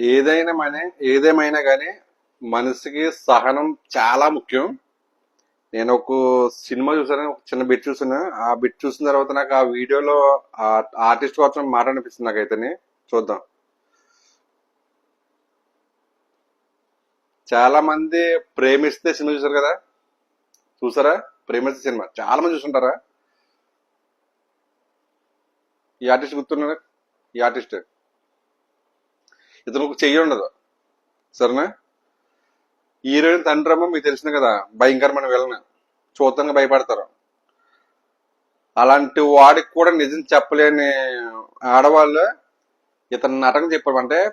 ఏదైనా మన ఏదేమైనా కానీ మనిషికి సహనం చాలా ముఖ్యం. నేను ఒక సినిమా చూసాను ఒక చిన్న బిట్ చూసాను ఆ బిట్ చూసిన తర్వాత నాకు ఆ వీడియోలో ఆర్టిస్ట్ కోసం మాట అనిపిస్తుంది నాకైతే చూద్దాం. చాలా మంది ప్రేమిస్తే సినిమా చూసారు కదా? చూసారా? ప్రేమిస్తే సినిమా. చాలా మంది చూసుంటారా? ఈ ఆర్టిస్ట్ గుర్తున్నారా ఈ ఆర్టిస్ట్ ఇతను ఒక చెయ్యి ఉండదు. సరేనా? హీరోయిన్ తండ్రమ్మ మీకు తెలిసింది కదా భయంకరమైన వెళ్ళను చూతంగా భయపడతారు. అలాంటి వాడికి కూడా నిజం చెప్పలేని ఆడవాళ్ళు ఇతను నటన చెప్పామంటే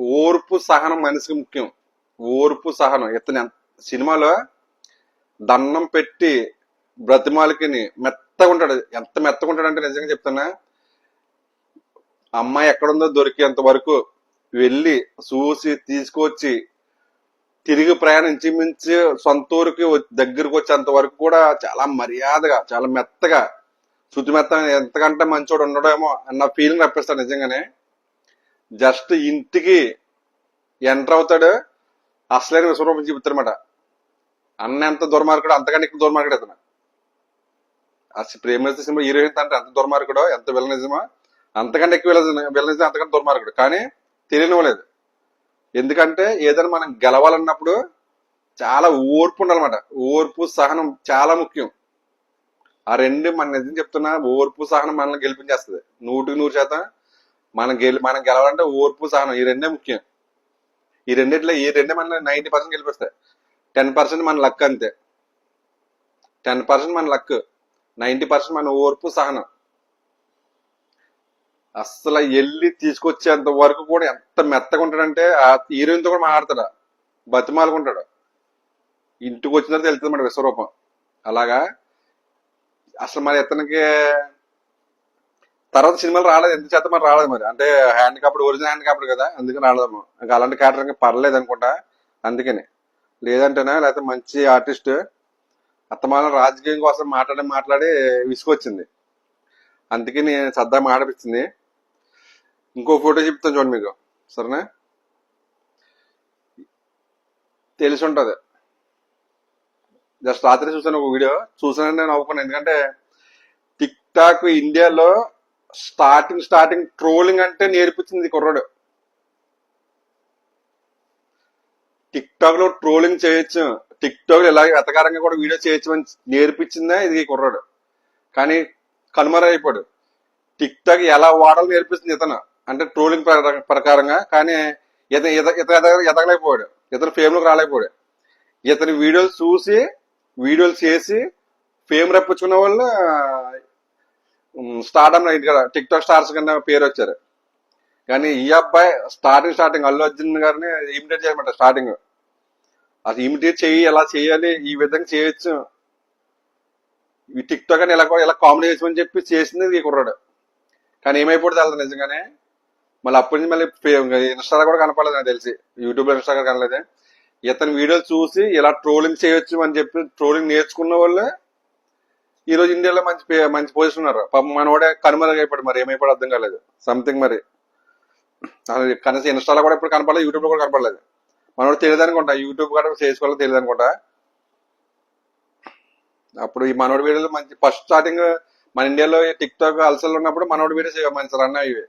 ఓర్పు సహనం మనిషికి ముఖ్యం. ఓర్పు సహనం. ఇతను ఎంత- సినిమాలో దండం పెట్టి బ్రతిమాలకిని మెత్తగా ఉంటాడు. ఎంత మెత్తగా ఉంటాడంటే నిజంగా చెప్తున్నా అమ్మాయి ఎక్కడుందో దొరికేంత వరకు వెళ్ళి చూసి తీసుకొచ్చి తిరిగి ప్రయాణించి మించి సొంత ఊరికి వ- దగ్గరికి వచ్చేంత వరకు కూడా చాలా మర్యాదగా చాలా మెత్తగా శుద్ధి మెత్త ఎంతకంటే మంచోడు ఉండడేమో అన్న ఫీలింగ్ రప్పిస్తాడు నిజంగానే. జస్ట్ ఇంటికి ఎంటర్ అవుతాడు అసలైన విశ్వరూపం చూపుతారన్నమాట అన్న ఎంత దుర్మార్గుడు అంతకంటే ఎక్కువ దుర్మార్గుడు అతను. అసలు ప్రేమిస్తే సినిమా హీరోయిన్ అంటే ఎంత దుర్మార్గుడో ఎంత విలనిజమో అంతకంటే ఎక్కువ విలనిజం అంతకంటే దుర్మార్గుడు. కానీ తెలియనివ్వలేదు. ఎందుకంటే ఏదైనా మనం గెలవాలన్నప్పుడు చాలా ఓర్పు ఉండాలన్నమాట. ఓర్పు సహనం చాలా ముఖ్యం. ఆ రెండు మన నిజం చెప్తున్నా ఓర్పు సహనం మనల్ని గెలిపించేస్తుంది. నూటికి నూరు శాతం మనం గెలి మనం గెలవాలంటే ఓర్పు సహనం ఈ రెండే ముఖ్యం. ఈ రెండిట్లో ఈ రెండే మన నైన్టీ పర్సెంట్ గెలిపిస్తాయి. టెన్ పర్సెంట్ మన లక్ అంతే. టెన్ పర్సెంట్ మన లక్. నైంటీ పర్సెంట్ మన ఓర్పు సహనం. అస్సలు వెళ్ళి తీసుకొచ్చేంత వరకు కూడా ఎంత మెత్తగా ఉంటాడంటే ఆ హీరోయిన్తో కూడా మాట్లాడతాడు. బతిమాలుకుంటాడు. ఇంటికి వచ్చిన తర్వాత వెళ్తుంది మన విశ్వరూపం. అలాగా? అసలు మరి ఇతనికి తర్వాత సినిమాలు రాలేదు. ఎంత చేత మరి రాలేదు మరి. అంటే హ్యాండ్ కాపుడు ఒరిజినల్ హ్యాండ్ కాపుడు కదా. అందుకని రాలేదేమో ఇంకా అలాంటి క్యారెక్టర్ ఇంకా పర్లేదు అనుకుంటా. అందుకని. లేదంటేనే? లేకపోతే మంచి ఆర్టిస్ట్ అత్తమానం రాజకీయం కోసం మాట్లాడి మాట్లాడి విసుకొచ్చింది అందుకని సరదా మాట్లాడిపించింది ఇంకో ఫోటో చెప్తాను చూడండి మీకు. సరేనా? తెలిసి ఉంటుంది జస్ట్ రాత్రి చూసాను ఒక వీడియో. చూసానని నేను నవ్వుకున్నాను ఎందుకంటే టిక్ టాక్ ఇండియాలో స్టార్టింగ్ స్టార్టింగ్ ట్రోలింగ్ అంటే నేర్పించింది కుర్రాడు. టిక్ టాక్లో ట్రోలింగ్ చేయొచ్చు. టిక్ టాక్లో ఇలా వెతకారంగా కూడా వీడియో చేయొచ్చు అని నేర్పించిందే ఇది కుర్రాడు. కానీ కనుమరైపోయాడు టిక్ టాక్ ఎలా వాడాలో నేర్పిస్తుంది ఇతను. అంటే ట్రోలింగ్ ప్రకారంగా కానీ ఇతను ఇత- ఇత ఎదగలేకపోయాడు. ఇతను ఫేమ్లోకి రాలేకపోయాడు. ఇతని వీడియోలు చూసి వీడియోలు చేసి ఫేమ్ రప్పించుకున్న వాళ్ళు స్టార్డమ్ కదా టిక్ టాక్ స్టార్స్ కింద పేరు వచ్చారు. కానీ ఈ అబ్బాయి స్టార్టింగ్ స్టార్టింగ్ అల్లు అర్జున్ గారిని ఇమిటేట్ చేయమంట స్టార్టింగ్ అది ఇమిటేట్ చెయ్యి ఎలా చేయాలి ఈ విధంగా చేయొచ్చు. ఈ టిక్ టాక్ అని ఇలా ఇలా కామెడీ చేయమని చెప్పి చేసింది ఈ కుర్రాడు. కానీ ఏమైపోతుంది వెళ్తాను నిజంగానే? మళ్ళీ అప్పటి నుంచి మళ్ళీ ఇన్స్టాలో కూడా కనపడలేదు నాకు తెలిసి. యూట్యూబ్లో కనలేదు ఇతని వీడియోలు చూసి ఇలా ట్రోలింగ్ చేయొచ్చు అని చెప్పి ట్రోలింగ్ నేర్చుకున్న వాళ్ళే ఈరోజు ఇండియాలో మంచి మంచి పొజిషన్ ఉన్నారు. పాపం మనవాడే కనుమరుగైపోయాడు మరి ఏమైపోయాడు అర్థం కాలేదు. సంథింగ్ మరి. కనీసం ఇన్స్టాలో కూడా ఇప్పుడు కనపడలేదు యూట్యూబ్లో కూడా కనపడలేదు. మనోడు తెలియదు అనుకుంటా యూట్యూబ్ కూడా చేసుకోవాలో తెలియదనుకుంటా అప్పుడు ఈ మనోడి వీడియోలు మంచి ఫస్ట్ స్టార్టింగ్ మన ఇండియాలో టిక్ టాక్ అలసలు ఉన్నప్పుడు మనోడి వీడియోస్ మంచి రన్ అయ్యి